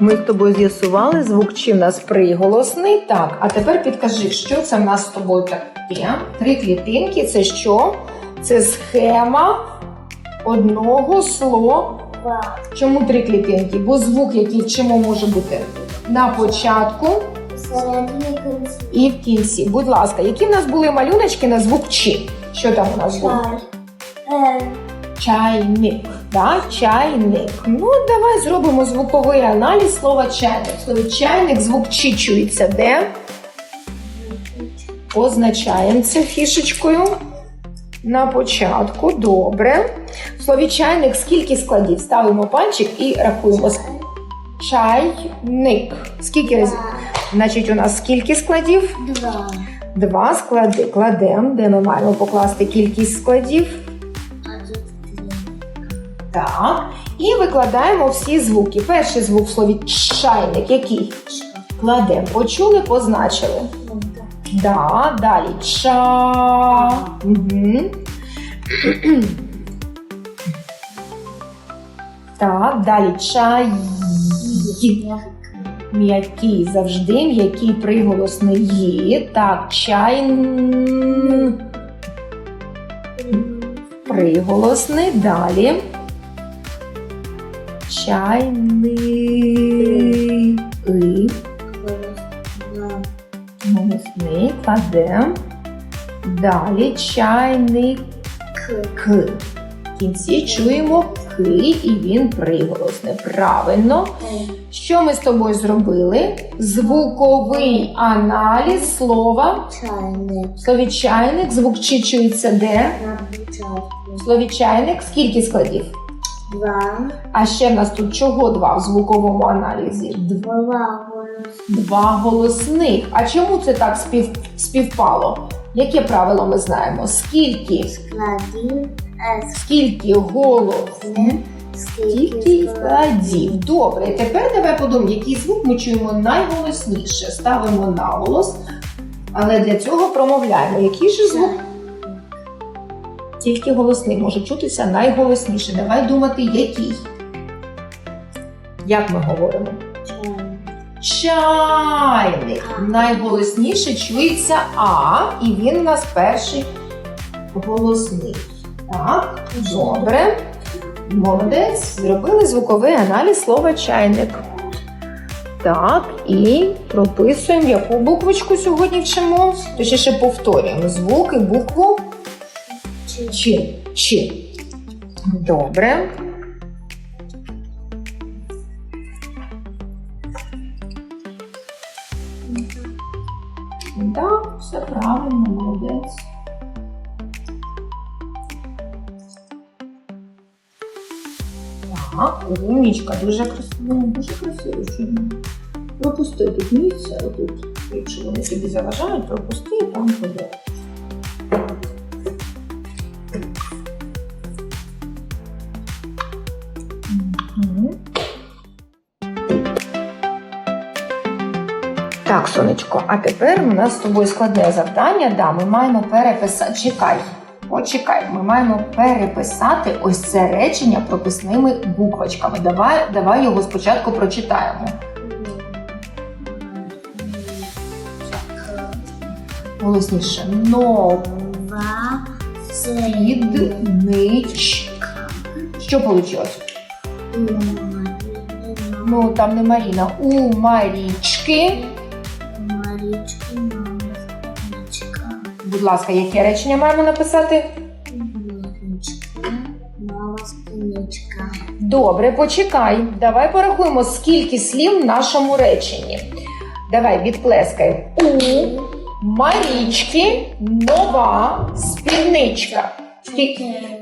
Ми з тобою з'ясували, звук чи в нас приголосний. Так, а тепер підкажи, що це в нас з тобою таке? Три клітинки це що? Це схема одного слова. Чому три клітинки? Бо звук, який вчимо, може бути на початку і в кінці. Будь ласка, які в нас були малюночки на звук чи? Що там у нас було? Е, Чайник. Да? Чайник. Ну, давай зробимо звуковий аналіз слова чайник. Слово чайник, звук чи чується де? Позначаємо це фішечкою. На початку. Добре. В слові чайник скільки складів? Ставимо пальчик і рахуємо. Чайник. Скільки разів? Значить, у нас скільки складів? Два. Два склади. Кладемо, де ми маємо покласти кількість складів. Так. І викладаємо всі звуки. Перший звук в слові чайник. Який? Кладемо. Почули, позначили. Да, далі ча. Угу. Так, далі чай. М'який завжди, м'який приголосний є. Так, чай. Приголосний. Далі. Чайний. И. Голосний. Кладем. Далі чайник. К. К. В кінці чуємо К, і він приголосний. Правильно. Що ми з тобою зробили? Звуковий аналіз слова. Чайник. Слові чайник звук чи чується де? В слові чайник скільки складів? Два. А ще в нас тут чого два в звуковому аналізі? Два, Два голос. два голосних. А чому це так спів, співпало? Яке правило ми знаємо? Скільки? Складів. Скільки голосних? Скільки складів. Добре, тепер давай подумаємо, який звук ми чуємо найголосніше. Ставимо наголос, але для цього промовляємо. Який же звук? Тільки голосний може чутися найголосніше. Давай думати, який. Як ми говоримо? Чайник. Найголосніше чується А, і він у нас перший голосний. Так, добре. Молодець. Зробили звуковий аналіз слова чайник. Так, і прописуємо, яку буквочку сьогодні вчимо. Точніше повторюємо звук і букву Чи. Чи. Добре. Так, все правильно, молодець. Так, умнічка, дуже красиво, дуже красиво сьогодні. Пропусти тут місце, отут, якщо вони тобі заважають, пропусти і там подивись. Так, сонечко, а тепер у нас з тобою складне завдання. Да, ми маємо переписати. Чекай, почекай, ми маємо переписати ось це речення прописними буквочками. Давай, давай його спочатку прочитаємо. Голосніше. Піднич. Що вийшло? Ну, там не Маріна. У Марічки. Будь ласка, яке речення маємо написати? Добре, почекай. Давай порахуємо, скільки слів в нашому реченні. Давай, відплескай. У Марічки нова спідничка.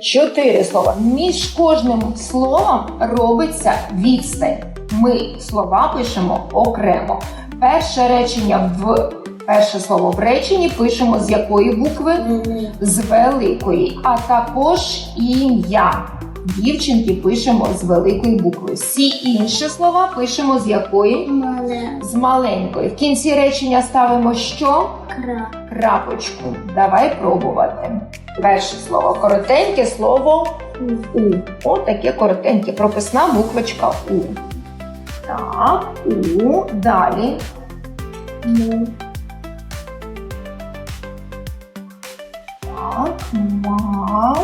Чотири слова. Між кожним словом робиться відстань. Ми слова пишемо окремо. Перше речення в перше слово в реченні пишемо з якої букви? З великої, а також ім'я. Дівчинки пишемо з великої букви. Всі інші слова пишемо з якої? З маленької. В кінці речення ставимо що? кра. Крапочку. Давай пробувати. Перше слово коротеньке слово У. О, таке коротеньке. Прописна буквочка У. Так, у. Далі. му, ма.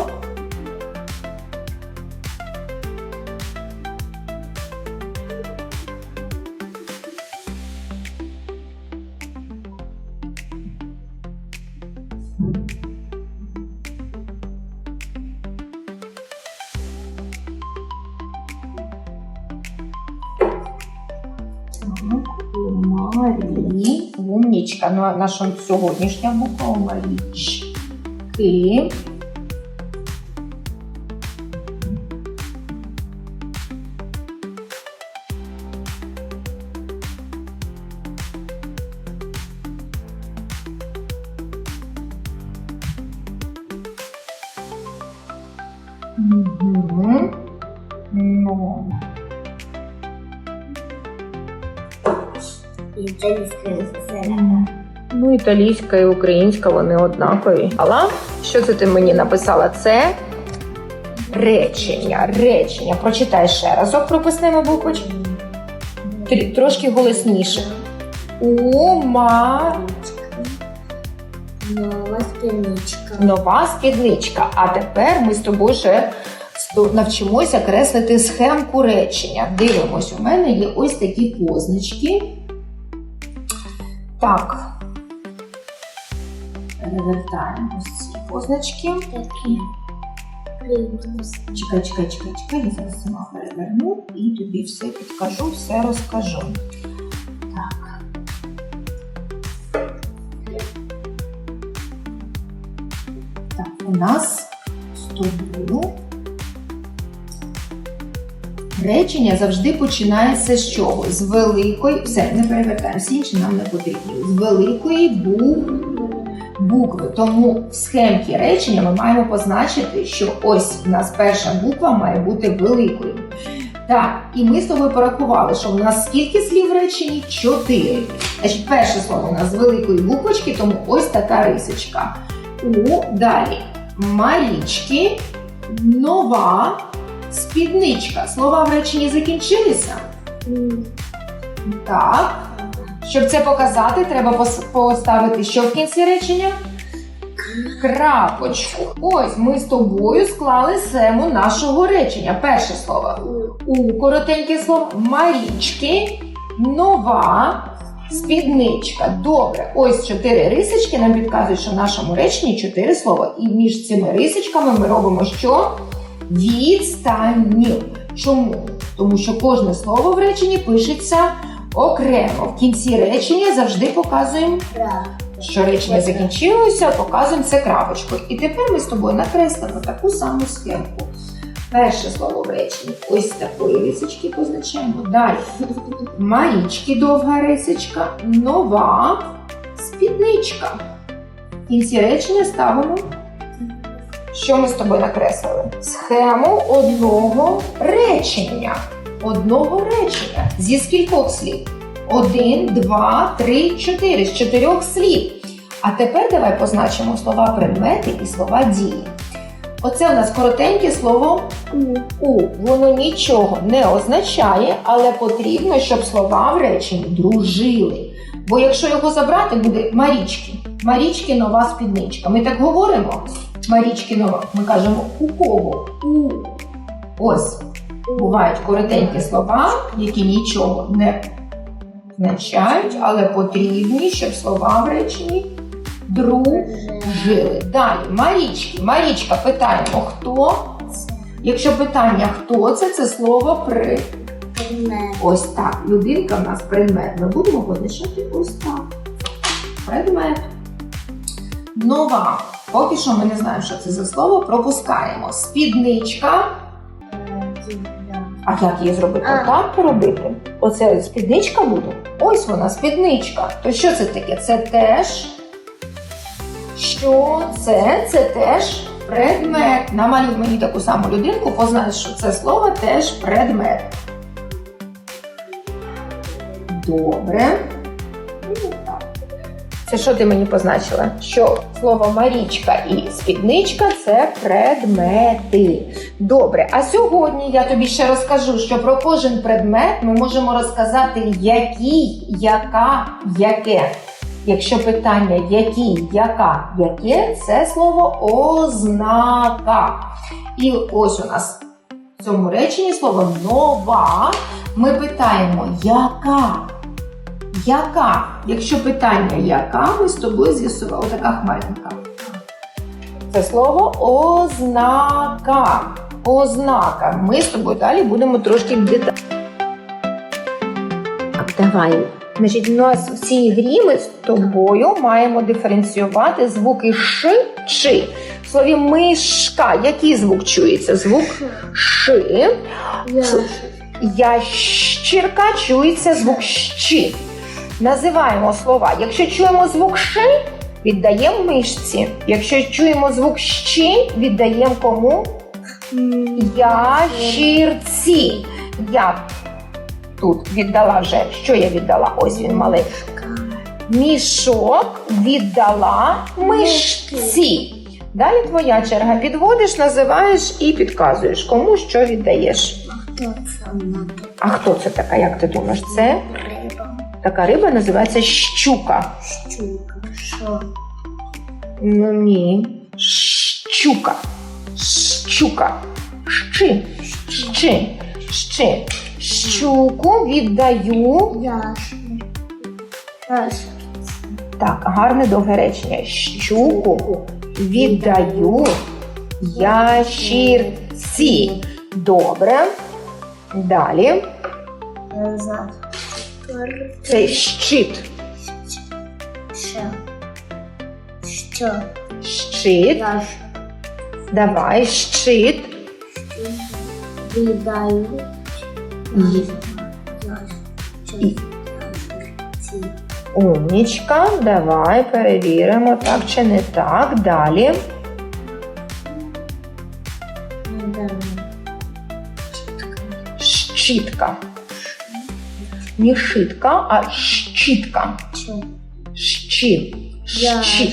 Так, Марі. Умнічка. Ну, а наша сьогоднішня буква Марічки. Угу. Ну. італійська. Ну, італійська і українська вони однакові. Але що це ти мені написала? Це речення. Речення. Прочитай ще разок прописнемо буквочки. Трошки голосніше. Ума Нова спідничка. нова спідничка. А тепер ми з тобою ще навчимося креслити схемку речення. Дивимось, у мене є ось такі позначки. Так. Перевертаємо ось ці позначки. Такі. Чекай, чекай, чекай, чекай, я зараз сама переверну і тобі все підкажу, все розкажу. У нас з тобою речення завжди починається з чого? З великої, все, не перевертаємо, всі інші нам не потрібні. З великої букви. Тому в схемці речення ми маємо позначити, що ось у нас перша буква має бути великою. Так, і ми з тобою порахували, що у нас скільки слів в реченні? Чотири. Значить, перше слово у нас з великої буквочки, тому ось така рисочка. У далі Марічки, нова спідничка. Слова в реченні закінчилися? Так. Щоб це показати, треба поставити що в кінці речення? Крапочку. Ось ми з тобою склали сему нашого речення. Перше слово. У коротеньке слово Марічки, нова спідничка. Добре, ось чотири рисочки нам підказують, що в нашому реченні чотири слова. І між цими рисочками ми робимо що? Відстанню. Чому? Тому що кожне слово в реченні пишеться окремо. В кінці речення завжди показуємо, що речення закінчилося, показуємо це крапочкою. І тепер ми з тобою накреслимо таку саму схемку. Перше слово в реченні ось такої рисочки позначаємо. Далі Марічки довга рисочка, нова спідничка. Кінці речення ставимо. Що ми з тобою накреслили? Схему одного речення. Одного речення. Зі скількох слів? Один, два, три, чотири. З чотирьох слів. А тепер давай позначимо слова предмети і слова дії. Оце у нас коротеньке слово У. у. Воно нічого не означає, але потрібно, щоб слова в реченні дружили. Бо якщо його забрати, буде Марічки. Марічки нова спідничка. Ми так говоримо. Марічки нова. Ми кажемо у кого? У. Ось бувають коротенькі слова, які нічого не означають, але потрібні, щоб слова в реченні дружили. Далі, Марічки. Марічка, питаємо, хто? Якщо питання хто це, це слово при. Предмет. Ось так. Людинка в нас предмет. Ми будемо позначати ось так. Предмет. Нова. Поки що ми не знаємо, що це за слово. Пропускаємо. Спідничка. А як її зробити? А. Так поробити? Оце спідничка буде? Ось вона, спідничка. То що це таке? Це теж. Що це? Це теж предмет. Намалюй мені таку саму людинку, познай, що це слово теж предмет. Добре. Це що ти мені позначила? Що слово Марічка і спідничка це предмети. Добре, а сьогодні я тобі ще розкажу, що про кожен предмет ми можемо розказати який, яка, яке. Якщо питання який, яка, яке, це слово ознака. І ось у нас в цьому реченні слово нова. Ми питаємо яка? Яка? Якщо питання яка, ми з тобою з'ясували така хмаринка. Це слово ознака. Ознака. Ми з тобою далі будемо трошки деталі. Давай. Значить, у нас в цій грі ми з тобою маємо диференціювати звуки ш, чи. В слові мишка, який звук чується? Звук ши. Ящірка чується звук щі. Називаємо слова. Якщо чуємо звук ши, віддаємо мишці. Якщо чуємо звук щі, віддаємо кому? Ящірці. Я тут віддала вже. Що я віддала? Ось він малий. Мішок віддала мишці. Далі твоя черга. Підводиш, називаєш і підказуєш, кому що віддаєш. Хто це? А хто це така? Як ти думаєш? Це Риба. така риба називається щука. Щука. Що? Ну ні. Щука. Щука. Щи. Щи. Щи. Щуку віддаю. Яшер. Так, гарне довге речення. Щуку віддаю ящірці. Добре. Далі. Це щит. Що? Що? Щит. Давай, щит. Віддаю. Умнічка. Давай перевіримо, так чи не так. Далі. Щітка. Не шитка, а щітка. Щит. Яшер.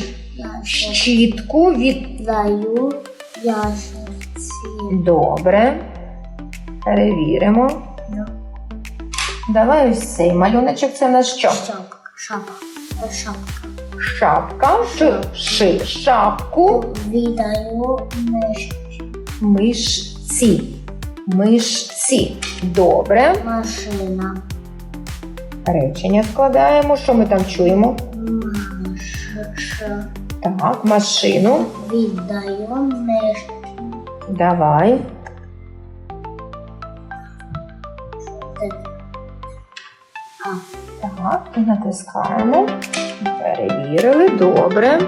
Щітку від. Даю. Добре. Перевіримо. Давай ось цей малюночок. Це на що? Шапка. Шапка. Шапка. Шапка. Ш. Ши. Шапку. Віддаю мишці. Мишці. Мишці. Добре. Машина. Речення складаємо. Що ми там чуємо? Маша. Так, машину. Віддаю мишці. Давай. Так, і натискаємо. Перевірили. Добре.